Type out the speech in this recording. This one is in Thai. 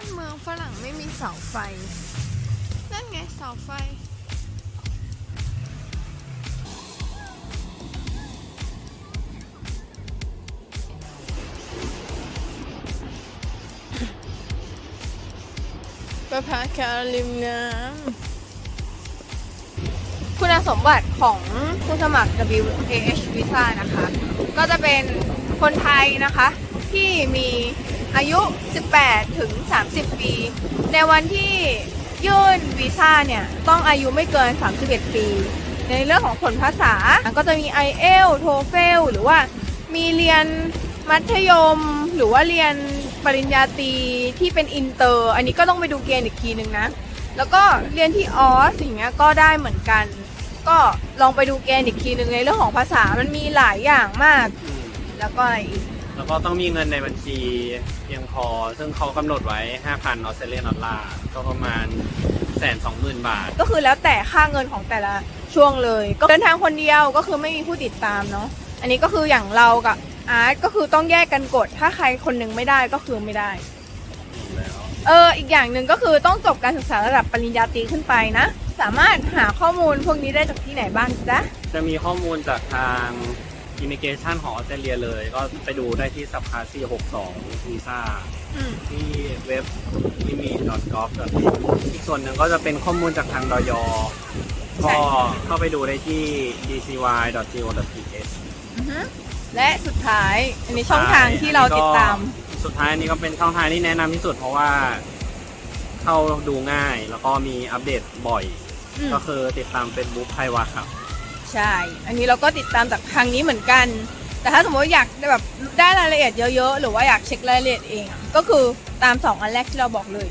านเมืองฝรั่งไม่มีเสาไฟ นั่นไงเสาไฟ ประภาคารริมน้ำคุณสมบัติของผู้สมัคร WAH Visa นะคะ ก็จะเป็นคนไทยนะคะที่มี อายุ 18 ถึง 30 ปี ในวันที่ยื่นวีซ่าเนี่ย ต้องอายุไม่เกิน 31 ปี ในเรื่องของผลภาษา ก็จะมี IELTS TOEFL หรือว่ามีเรียนมัธยม หรือว่าเรียนปริญญาตรีที่เป็นอินเตอร์ อันนี้ก็ต้องไปดูเกณฑ์อีกทีหนึ่งนะ แล้วก็เรียนที่ออสอย่างเงี้ยก็ได้เหมือนกัน ก็ลองไปดูเกณฑ์อีกทีหนึ่งในเรื่องของภาษามันมีหลายอย่างมาก แล้วก็อะไรอีก แล้วก็ต้องมีเงินในบัญชีเพียงพอ ซึ่งเขากำหนดไว้ 5,000ออสเตรเลียนดอลลาร์ก็ประมาณแสนสองหมื่นบาท ก็คือแล้วแต่ค่าเงินของแต่ละช่วงเลย ก็เดินทางคนเดียวก็คือไม่มีผู้ติดตามเนาะอันนี้ก็คืออย่างเรากับอาร์ตก็คือต้องแยกกันกด ถ้าใครคนหนึงไม่ได้ก็คือไม่ได้ เอออีกอย่างหนึ่งก็คือต้องจบการศึกษาระดับปริญญาตรีขึ้นไปนะ สามารถหาข้อมูลพวกนี้ได้จากที่ไหนบ้างจ๊ะ จะมีข้อมูลจากทาง อิมิเกชันของออสเตรเลียเลย ก็ไปดูได้ที่สับคาซี62วีซ่าอืมที่เว็บ limit.gov อีกส่วนหนึ่งก็จะเป็นข้อมูลจากทางดอยก็เข้าไปดูได้ที่ dcy.go.th อือฮึและสุดท้าย อันนี้ช่องทางที่เราติดตาม สุดท้ายอันนี้ก็เป็นช่องทางที่แนะนำที่สุดเพราะว่าเข้าดูง่ายแล้วก็มีอัปเดตบ่อย อืมก็คือติดตาม Facebook ไพวาครับ ใช่ อันนี้เราก็ติดตามจากทางนี้เหมือนกัน แต่ถ้าสมมติอยากแบบได้รายละเอียดเยอะๆ หรือว่าอยากเช็ครายละเอียดเอง ก็คือตามสองอันแรกที่เราบอกเลย